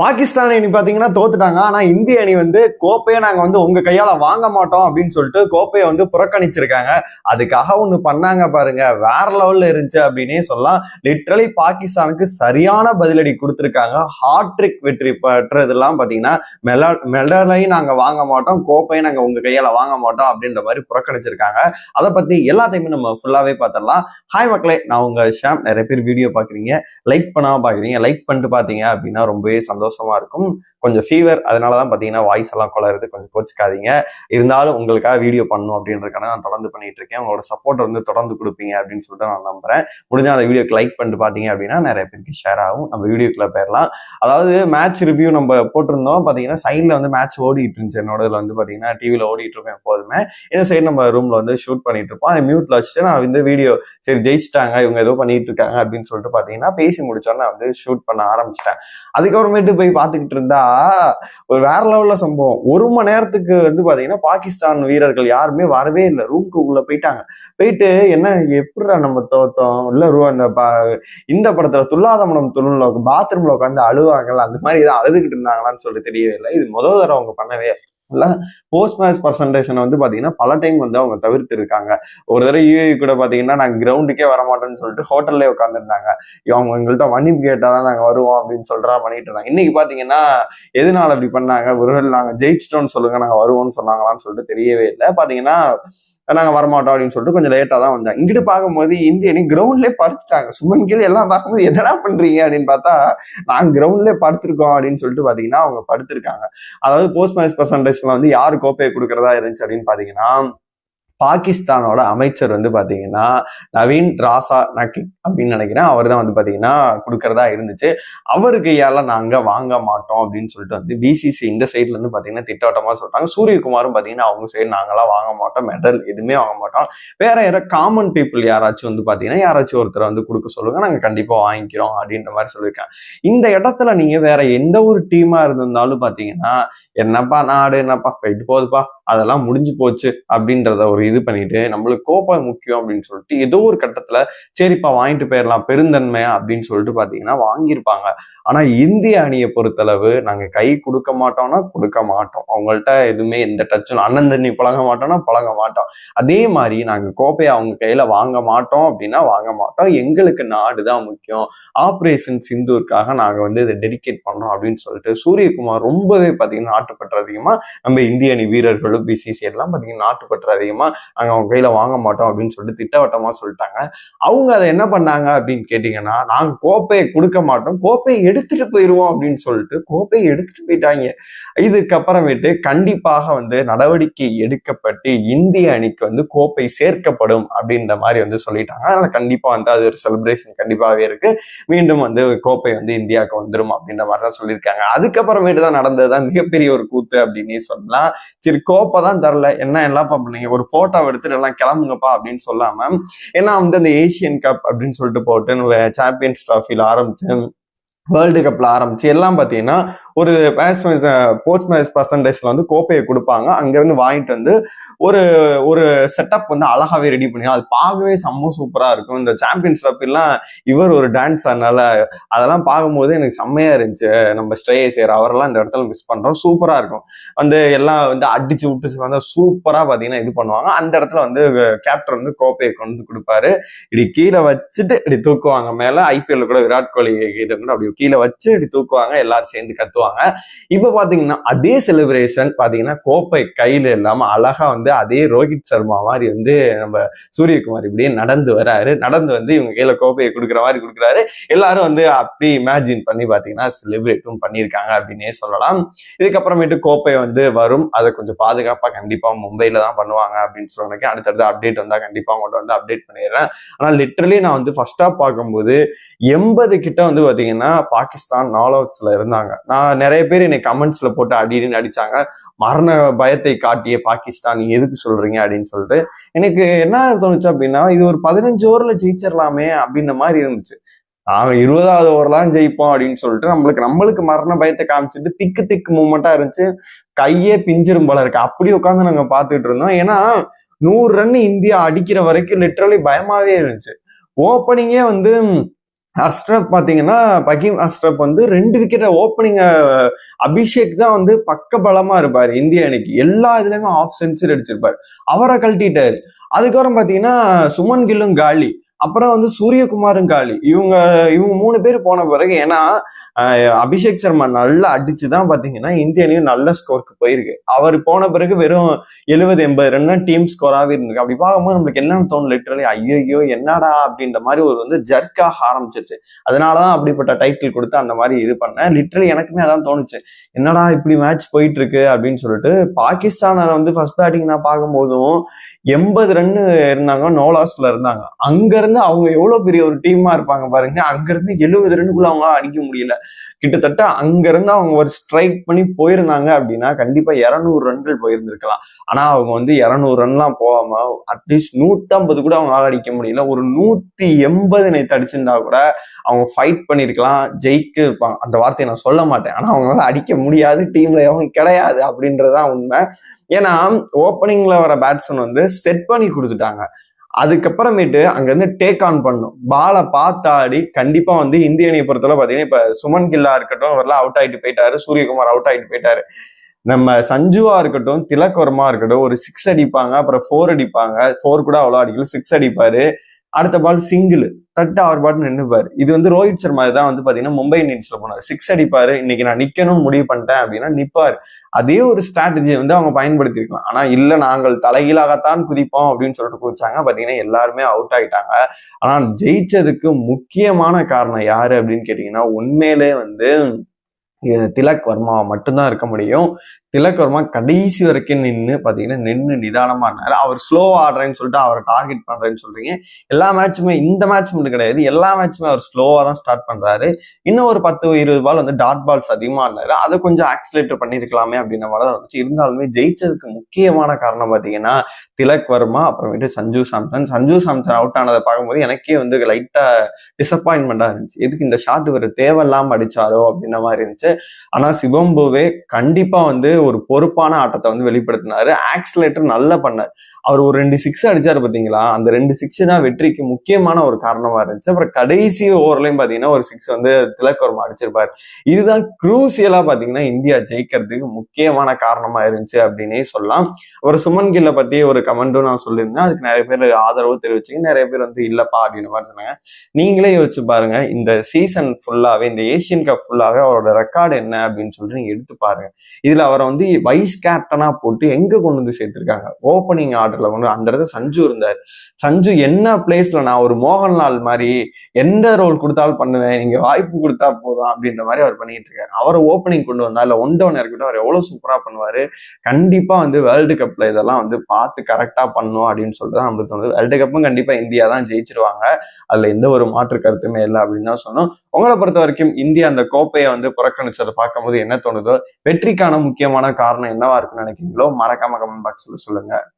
பாகிஸ்தான் அணி பார்த்தீங்கன்னா தோத்துட்டாங்க. ஆனால் இந்திய அணி வந்து கோப்பையை நாங்கள் வந்து உங்கள் கையால் வாங்க மாட்டோம் அப்படின்னு சொல்லிட்டு கோப்பையை வந்து புறக்கணிச்சிருக்காங்க. அதுக்காக ஒன்று பண்ணாங்க பாருங்க. வேற லெவலில் இருந்துச்சு அப்படின்னே சொல்லலாம். லிட்ரலி பாகிஸ்தானுக்கு சரியான பதிலடி கொடுத்துருக்காங்க. ஹாட்ரிக் வெற்றி பெற்றதெல்லாம் பார்த்தீங்கன்னா மெல மெடலையும் நாங்கள் வாங்க மாட்டோம். கோப்பையும் நாங்கள் உங்கள் கையால் வாங்க மாட்டோம் அப்படின்ற மாதிரி புறக்கணிச்சிருக்காங்க. அதை பற்றி எல்லாத்தையுமே நம்ம ஃபுல்லாகவே பார்த்துடலாம் ஹாய் மக்களே நான் உங்கள் ஷாம். நிறைய பேர் வீடியோ பார்க்குறீங்க லைக் பண்ணாம பார்க்குறீங்க லைக் பண்ணிட்டு பார்த்தீங்க அப்படின்னா ரொம்பவே சந்தோஷம். இருக்கும். கொஞ்சம் ஃபீவர் அதனால தான் பார்த்தீங்கன்னா வாய்ஸ் எல்லாம் குளருது கொஞ்சம் கோச்சிக்காதீங்க. இருந்தாலும் உங்களுக்காக வீடியோ பண்ணணும் அப்படின்றதுக்கான நான் தொடர்ந்து பண்ணிட்டு இருக்கேன். உங்களோட சப்போர்ட் வந்து தொடர்ந்து கொடுப்பீங்க அப்படின்னு சொல்லிட்டு நான் நம்புறேன். முடிஞ்ச அந்த வீடியோக்கு லைக் பண்ணிட்டு பார்த்தீங்க அப்படின்னா நிறைய பேருக்கு ஷேர் ஆகும். நம்ம வீடியோக்குள்ள போயிடலாம். அதாவது மேட்ச் ரிவ்யூ நம்ம போட்டிருந்தோம். பார்த்தீங்கன்னா சைடில் வந்து மேட்ச் ஓடிட்டு இருந்துச்சு. என்னோட இதில் வந்து பார்த்தீங்கன்னா டிவியில் ஓடிட்டு இருப்பேன் எப்போதுமே. இந்த சைடு நம்ம ரூமில் வந்து ஷூட் பண்ணிட்டு இருப்போம். அதை மியூட்ல வச்சுட்டு நான் வந்து வீடியோ சரி ஜெயிச்சிட்டாங்க. இவங்க ஏதோ பண்ணிட்டு இருக்காங்க அப்படின்னு சொல்லிட்டு பார்த்தீங்கன்னா பேசி முடிச்சோன்னே நான் வந்து ஷூட் பண்ண ஆரம்பிச்சிட்டேன். அதுக்கப்புறமேட்டு போய் பார்த்துக்கிட்டு இருந்தா ஒரு வேற லெவல்ல சம்பவம். ஒரு மணி நேரத்துக்கு வந்து பாத்தீங்கன்னா பாகிஸ்தான் வீரர்கள் யாருமே வரவே இல்லை. ரூம்க்கு உள்ள போயிட்டாங்க. போயிட்டு என்ன எப்படிடா நம்ம தோத்தோம்? இல்ல ரூ அந்த ப- இந்த படத்துல துல்லாத மனம் துள்ள பாத்ரூம்ல உட்காந்து அழுவாங்கல்ல அந்த மாதிரி ஏதாவது அழுதுகிட்டு இருந்தாங்களான்னு சொல்லி தெரியவே இல்லை. இது முதல் தடவை அவங்க பண்ணவே இல்லை போஸ்ட் மேட்ச் பர்சன்டேஷனை வந்து பார்த்தீங்கன்னா பல டைம் வந்து அவங்க தவிர்த்து இருக்காங்க ஒரு தடவை யூஏ கூட பார்த்தீங்கன்னா நாங்கள் கிரவுண்டுக்கே வர மாட்டோம்னு சொல்லிட்டு ஹோட்டல்லே உட்காந்துருந்தாங்க அவங்க எங்கள்கிட்ட மன்னிப்பு கேட்டாதான் நாங்கள் வருவோம் அப்படின்னு சொல்கிறா பண்ணிட்டு இருந்தாங்க. இன்னைக்கு பார்த்தீங்கன்னா எதனால அப்படி பண்ணாங்க? ஒருவேளை நாங்கள் ஜெயிச்சிட்டோம்னு சொல்லுங்கள் நாங்கள் வருவோம்னு சொன்னாங்களான்னு சொல்லிட்டு தெரியவே இல்லை. பார்த்தீங்கன்னா நாங்க வரமாட்டோம் அப்படின்னு சொல்லிட்டு கொஞ்சம் லேட்டாக தான் வந்தேன். இங்கிட்டு பார்க்கும்போது இந்திய அணி படுத்துட்டாங்க. சுமன் கீழே எல்லாம் பார்க்கும்போது என்னடா பண்றீங்க அப்படின்னு பார்த்தா நாங்க கிரவுண்ட்லயே படுத்திருக்கோம் அப்படின்னு சொல்லிட்டு பாத்தீங்கன்னா அவங்க படுத்திருக்காங்க. அதாவது போஸ்ட் மேட்ச் பர்சன்டேஜில் வந்து யாரு கோப்பையை கொடுக்கறதா இருந்துச்சு அப்படின்னு பாத்தீங்கன்னா பாகிஸ்தானோட அமைச்சர் வந்து பார்த்தீங்கன்னா நவீன் ராசா நக்கிக் அப்படின்னு நினைக்கிறேன். அவர் தான் வந்து பார்த்தீங்கன்னா கொடுக்கறதா இருந்துச்சு. அவருக்கு கையால் நாங்கள் வாங்க மாட்டோம் அப்படின்னு சொல்லிட்டு வந்து பிசிசி இந்த சைட்லேருந்து பார்த்தீங்கன்னா திட்டவட்டமாக திட்டவட்டமா சொல்லிட்டாங்க. சூரியகுமாரும் பார்த்தீங்கன்னா அவங்க சைடு நாங்களாம் வாங்க மாட்டோம். மெடல் எதுவுமே வாங்க மாட்டோம். வேற யாரோ காமன் பீப்புள் யாராச்சும் வந்து பார்த்தீங்கன்னா யாராச்சும் ஒருத்தர் வந்து கொடுக்க சொல்லுங்க. நாங்கள் கண்டிப்பாக வாங்கிக்கிறோம் அப்படின்ற மாதிரி சொல்லியிருக்கேன் இந்த இடத்துல நீங்கள் வேற எந்த ஒரு டீமாக இருந்திருந்தாலும் பார்த்தீங்கன்னா என்னப்பா நாடு என்னப்பா போயிட்டு போகுதுப்பா அதெல்லாம் முடிஞ்சு போச்சு அப்படின்றத ஒரு இது பண்ணிட்டு நம்மளுக்கு கோப்பம் முக்கியம் அப்படின்னு சொல்லிட்டு ஏதோ ஒரு கட்டத்துல சரிப்பா வாங்கிட்டு போயிடலாம் பெருந்தன்மையா அப்படின்னு சொல்லிட்டு பாத்தீங்கன்னா வாங்கியிருப்பாங்க. ஆனால் இந்திய அணியை பொறுத்தளவு நாங்கள் கை கொடுக்க மாட்டோம்னா கொடுக்க மாட்டோம். அவங்கள்ட்ட எதுவுமே எந்த டச்சும் அண்ணன் தண்ணி பழக மாட்டோம்னா பழக மாட்டோம். அதே மாதிரி நாங்கள் கோப்பையை அவங்க கையில் வாங்க மாட்டோம் அப்படின்னா வாங்க மாட்டோம். எங்களுக்கு நாடு தான் முக்கியம். ஆப்ரேஷன் சிந்தூருக்காக நாங்கள் வந்து இதை டெடிகேட் பண்ணுறோம் அப்படின்னு சொல்லிட்டு சூரியகுமார் ரொம்பவே பார்த்தீங்கன்னா நாட்டுப்பற்று அதிகமாக நம்ம இந்திய அணி வீரர்களும் பிசிசி எல்லாம் பாத்தீங்கன்னா நாட்டுப்பற்று அதிகமாக நாங்கள் அவங்க கையில் வாங்க மாட்டோம் அப்படின்னு சொல்லிட்டு திட்டவட்டமாக சொல்லிட்டாங்க. அவங்க அதை என்ன பண்ணாங்க அப்படின்னு கேட்டிங்கன்னா நாங்கள் கோப்பையை கொடுக்க மாட்டோம். கோப்பையை எடுத்துட்டு போயிடுவோம் அப்படின்னு சொல்லிட்டு கோப்பையை எடுத்துட்டு போயிட்டாங்க. இதுக்கப்புறமேட்டு கண்டிப்பாக வந்து நடவடிக்கை எடுக்கப்பட்டு இந்திய அணிக்கு வந்து கோப்பை சேர்க்கப்படும் அப்படின்ற மாதிரி வந்து சொல்லிட்டாங்க. அதனால கண்டிப்பா வந்து அது ஒரு செலிப்ரேஷன் கண்டிப்பாகவே இருக்கு. மீண்டும் வந்து கோப்பை வந்து இந்தியாவுக்கு வந்துடும் அப்படின்ற மாதிரி தான் சொல்லியிருக்காங்க. அதுக்கப்புறமேட்டு தான் நடந்ததுதான் மிகப்பெரிய ஒரு கூத்து அப்படின்னே சொல்லலாம். சரி கோப்பை தான் தரல. என்ன எல்லாம் பண்ணீங்க? ஒரு போட்டோ எடுத்துட்டு எல்லாம் கிளம்புங்கப்பா அப்படின்னு சொல்லாம ஏன்னா வந்து அந்த ஏசியன் கப் அப்படின்னு சொல்லிட்டு போட்டு சாம்பியன்ஸ் ட்ராஃபியில் ஆரம்பிச்சு வேர்ல்டு கப்பில் ஆரம்பிச்சு எல்லாம் பார்த்தீங்கன்னா ஒரு மேட்ச் போஸ்ட் மேட்ச் பர்சன்டேஜில் வந்து கோப்பையை கொடுப்பாங்க. அங்கேருந்து வாங்கிட்டு வந்து ஒரு ஒரு செட்டப் வந்து அழகாகவே ரெடி பண்ணிடலாம் அது பார்க்கவே செம்ம சூப்பராக இருக்கும். இந்த சாம்பியன்ஸ் எல்லாம் இவர் ஒரு டான்ஸ் அதனால அதெல்லாம் பார்க்கும்போது எனக்கு செம்மையாக இருந்துச்சு. நம்ம ஸ்ட்ரேயர் அவரெல்லாம் இந்த இடத்துல மிஸ் பண்ணுறோம் சூப்பராக இருக்கும். வந்து எல்லாம் வந்து அடிச்சு விட்டு வந்து சூப்பராக பார்த்தீங்கன்னா இது பண்ணுவாங்க. அந்த இடத்துல வந்து கேப்டன் வந்து கோப்பையை கொண்டு வந்து கொடுப்பாரு. இப்படி கீழே வச்சுட்டு இப்படி தூக்குவாங்க மேலே. ஐபிஎல்ல கூட விராட் கோலி இதை கூட அப்படி கீழே வச்சு இப்படி தூக்குவாங்க எல்லாரும் சேர்ந்து கத்துவாங்க. இப்போ பாத்தீங்கன்னா அதே செலிப்ரேஷன் பாத்தீங்கன்னா கோப்பை கையில இல்லாம அழகா வந்து அதே ரோஹித் சர்மா மாதிரி வந்து நம்ம சூரியகுமார் இப்படியே நடந்து வராரு. நடந்து வந்து இவங்க கையில கோப்பையை கொடுக்குற மாதிரி கொடுக்குறாரு. எல்லாரும் வந்து அப்படி இமேஜின் பண்ணி பாத்தீங்கன்னா செலிப்ரேட்டும் பண்ணியிருக்காங்க அப்படின்னே சொல்லலாம். இதுக்கப்புறமேட்டு கோப்பை வந்து வரும். அதை கொஞ்சம் பாதுகாப்பா கண்டிப்பா மும்பையில் தான் பண்ணுவாங்க அப்படின்னு சொல்லிருக்கேன் அடுத்தடுத்து அப்டேட் வந்தா கண்டிப்பா உங்கள்ட்ட வந்து அப்டேட் பண்ணிடுறேன். ஆனா லிட்டரலி நான் வந்து ஃபர்ஸ்டா பார்க்கும்போது எண்பது கிட்ட வந்து பாத்தீங்கன்னா பாகிஸ்தான் நால் அவுட்ஸ்ல இருந்தாங்க. நான் நிறைய பேர் என்னை கமெண்ட்ஸ்ல போட்டு அடின்னு அடிச்சாங்க. மரண பயத்தை காட்டிய பாகிஸ்தான் நீ எதுக்கு சொல்றீங்க அப்படின்னு சொல்லிட்டு. எனக்கு என்ன தோணுச்சு அப்படின்னா இது ஒரு பதினஞ்சு ஓவர்ல ஜெயிச்சிடலாமே அப்படின்ற மாதிரி இருந்துச்சு. நாங்கள் இருபதாவது ஓவர்லாம் ஜெயிப்போம் அப்படின்னு சொல்லிட்டு நம்மளுக்கு நம்மளுக்கு மரண பயத்தை காமிச்சிட்டு திக்கு திக்கு மூமெண்டா இருந்துச்சு. கையே பிஞ்சிரும் போல இருக்கு. அப்படி உட்காந்து நாங்க பாத்துட்டு இருந்தோம். ஏன்னா நூறு ரன் இந்தியா அடிக்கிற வரைக்கும் லிட்டரலி பயமாவே இருந்துச்சு. ஓப்பனிங்கே வந்து அஸ்ரப் பார்த்தீங்கன்னா பகீம் அஸ்ரப் வந்து ரெண்டு விக்கெட்டை ஓப்பனிங் அபிஷேக் தான் வந்து பக்க பலமாக இருப்பார் இந்திய அணிக்கு. எல்லா இதுலேயுமே ஆஃப் செஞ்சுரி அடிச்சிருப்பார். அவரை கழட்டிட்டார். அதுக்கப்புறம் பார்த்தீங்கன்னா சுமன் கில்லும் காலி. அப்புறம் வந்து சூரியகுமாரும் காளி. இவங்க இவங்க மூணு பேர் போன பிறகு ஏன்னா அபிஷேக் சர்மா நல்லா அடிச்சு தான் பாத்தீங்கன்னா இந்திய அணியும் நல்ல ஸ்கோருக்கு போயிருக்கு. அவர் போன பிறகு வெறும் எழுபது எண்பது ரன் தான் டீம் ஸ்கோராகவே இருந்திருக்கு. அப்படி பார்க்கும்போது நம்மளுக்கு என்னன்னு தோணும் லிட்டரலி ஐயோ என்னடா அப்படின்ற மாதிரி ஒரு வந்து ஜர்க்காக ஆரம்பிச்சிருச்சு. அதனாலதான் அப்படிப்பட்ட டைட்டில் கொடுத்து அந்த மாதிரி இது பண்ணேன். லிட்டரலி எனக்குமே அதான் தோணுச்சு. என்னடா இப்படி மேட்ச் போயிட்டு இருக்கு அப்படின்னு சொல்லிட்டு பாகிஸ்தானை வந்து ஃபர்ஸ்ட் பேட்டிங் நான் பார்க்கும்போதும் எண்பது ரன்னு இருந்தாங்க நோலாஸ்ல இருந்தாங்க. அங்க இருந்து அவங்க எவ்வளவு பெரிய ஒரு டீமா இருப்பாங்க பாருங்க. அங்கிருந்து எழுபது ரன்னுக்குள்ள அவங்க அடிக்க முடியல. கிட்டத்தட்ட அங்கிருந்து அவங்க ஒரு ஸ்ட்ரைக் பண்ணி போயிருந்தாங்க அப்படின்னா கண்டிப்பா இரநூறு ரன்கள் போயிருந்திருக்கலாம். ஆனா அவங்க வந்து இரநூறு ரன்லாம் போகாம அட்லீஸ்ட் நூற்றம்பது கூட அவங்களால அடிக்க முடியல. ஒரு நூத்தி எண்பது நேற்று அடிச்சிருந்தா கூட அவங்க ஃபைட் பண்ணிருக்கலாம் ஜெயிக்க இருப்பாங்க. அந்த வார்த்தையை நான் சொல்ல மாட்டேன். ஆனா அவங்களால அடிக்க முடியாது டீம்ல அவங்க கிடையாது அப்படின்றதுதான் உண்மை. ஏன்னா ஓப்பனிங்ல வர பேட்ஸ்மேன் வந்து செட் பண்ணி கொடுத்துட்டாங்க. அதுக்கப்புறமேட்டு அங்கேருந்து டேக் ஆன் பண்ணும். பாலை பார்த்தாடி கண்டிப்பாக வந்து இந்திய அணியை பொறுத்தவரை பார்த்தீங்கன்னா இப்போ சுமன் கில்லா இருக்கட்டும் அவர்லாம் அவுட் ஆகிட்டு போயிட்டாரு சூரியகுமார் அவுட் ஆயிட்டு போயிட்டாரு. நம்ம சஞ்சுவா இருக்கட்டும் திலக் வர்மா இருக்கட்டும் ஒரு சிக்ஸ் அடிப்பாங்க அப்புறம் ஃபோர் அடிப்பாங்க ஃபோர் கூட அவ்வளோ அடிக்கல சிக்ஸ் அடிப்பாரு. அடுத்த பால் சிங்கிள் தட்டு அவர் பாட்டு நின்றுப்பார் இது வந்து ரோஹித் சர்மா தான் வந்து பார்த்தீங்கன்னா மும்பை இந்தியன்ஸ்ல போனார். சிக்ஸ் அடிப்பாரு. இன்னைக்கு நான் நிற்கணும்னு முடிவு பண்ணிட்டேன் அப்படின்னா நிற்பார் அதே ஒரு ஸ்ட்ராட்டஜியை வந்து அவங்க பயன்படுத்திருக்கலாம். ஆனா இல்ல நாங்கள் தலைகீழாகத்தான் குதிப்போம் அப்படின்னு சொல்லிட்டு குதிச்சாங்க. பார்த்தீங்கன்னா எல்லாருமே அவுட் ஆயிட்டாங்க. ஆனா ஜெயிச்சதுக்கு முக்கியமான காரணம் யாரு அப்படின்னு கேட்டீங்கன்னா உண்மையிலே வந்து திலக் வர்மா மட்டும்தான் இருக்க முடியும். திலக்வர்மா கடைசி வரைக்கும் நின்று பார்த்தீங்கன்னா நின்று நிதானமாக இருந்தார். அவர் ஸ்லோ ஆடுறேன்னு சொல்லிட்டு அவரை டார்கெட் பண்ணுறேன்னு சொல்கிறீங்க எல்லா மேட்சுமே இந்த மேட்ச் மட்டும் கிடையாது. எல்லா மேட்சுமே அவர் ஸ்லோவாக தான் ஸ்டார்ட் பண்ணுறாரு இன்னும் ஒரு பத்து இருபது பால் வந்து டாட் பால்ஸ் அதிகமாக இருந்தாரு அதை கொஞ்சம் ஆக்சிலேட்டர் பண்ணியிருக்கலாமே அப்படின்ற மாதிரி தான் இருந்துச்சு. இருந்தாலுமே ஜெயிச்சதுக்கு முக்கியமான காரணம் பார்த்தீங்கன்னா திலக் வர்மா அப்புறமேட்டு சஞ்சு சாம்சன். சஞ்சு சாம்சன் அவுட் ஆனதை பார்க்கும்போது எனக்கே வந்து லைட்டாக டிசப்பாயின்மெண்ட்டாக இருந்துச்சு. எதுக்கு இந்த ஷாட் இவர் தேவையில்லாமல் அடித்தாரோ அப்படின்ற மாதிரி இருந்துச்சு. ஆனால் சிவம்புவே கண்டிப்பாக வந்து ஒரு பொறுப்பான ஆட்டத்தை வந்து வெளிப்படுத்தினாரு. ஆக்சிலேட்டர் நல்லா பண்ணார். அவர் ஒரு ரெண்டு சிக்ஸ் அடிச்சாரு பாத்தீங்களா? அந்த ரெண்டு சிக்ஸ் தான் வெற்றிக்கு முக்கியமான ஒரு காரணமா இருந்துச்சு. அப்புறம் கடைசி ஓவர்லையும் பாத்தீங்கன்னா ஒரு சிக்ஸ் வந்து திலக் அடிச்சிருப்பார் அடிச்சிருப்பாரு. இதுதான் குரூசியலா பாத்தீங்கன்னா இந்தியா ஜெயிக்கிறதுக்கு முக்கியமான காரணமா இருந்துச்சு அப்படின்னே சொல்லலாம். ஒரு சுமன் கில்ல பத்தி ஒரு கமெண்ட்டும் நான் சொல்லியிருந்தேன். அதுக்கு நிறைய பேர் ஆதரவு தெரிவிச்சிங்க. நிறைய பேர் வந்து இல்லப்பா அப்படின்னு மாதிரி சொன்னாங்க. நீங்களே யோசிச்சு பாருங்க. இந்த சீசன் ஃபுல்லாவே இந்த ஏசியன் கப் ஃபுல்லாவே அவரோட ரெக்கார்டு என்ன அப்படின்னு சொல்லிட்டு நீங்க எடுத்து பாருங்க. இதுல அவரை வந்து வைஸ் கேப்டனா போட்டு எங்க கொண்டு வந்து சேர்த்திருக்காங்க? ஓப்பனிங் ஆர்டர்ல கொண்டு அந்த இடத்துல சஞ்சு இருந்தார். சஞ்சு என்ன பிளேஸ்ல நான் ஒரு மோகன்லால் மாதிரி எந்த ரோல் கொடுத்தாலும் பண்ணுவேன் நீங்க வாய்ப்பு கொடுத்தா போதும் அப்படின்ற மாதிரி அவர் பண்ணிட்டு இருக்காரு. அவரை ஓப்பனிங் கொண்டு வந்தா இல்ல ஒன் டவுன் இருக்கட்டும் அவர் எவ்வளவு சூப்பரா பண்ணுவாரு. கண்டிப்பா வந்து வேர்ல்டு கப்ல இதெல்லாம் வந்து பார்த்து கரெக்டா பண்ணும் அப்படின்னு சொல்லிட்டு தான் நம்மளுக்கு தோணுது வேர்ல்டு கப்பும் கண்டிப்பா இந்தியா தான் ஜெயிச்சிருவாங்க. அதுல எந்த ஒரு மாற்று கருத்துமே இல்லை அப்படின்னு தான் சொன்னோம். உங்களை பொறுத்த வரைக்கும் இந்தியா அந்த கோப்பையை வந்து புறக்கணிச்சதை பார்க்கும்போது என்ன தோணுதோ வெற்றிக்கான முக்கியமான காரணம் என்னவா இருக்குன்னு நினைக்கிறீங்களோ மறக்காம கமெண்ட் பாக்ஸில் சொல்லுங்க.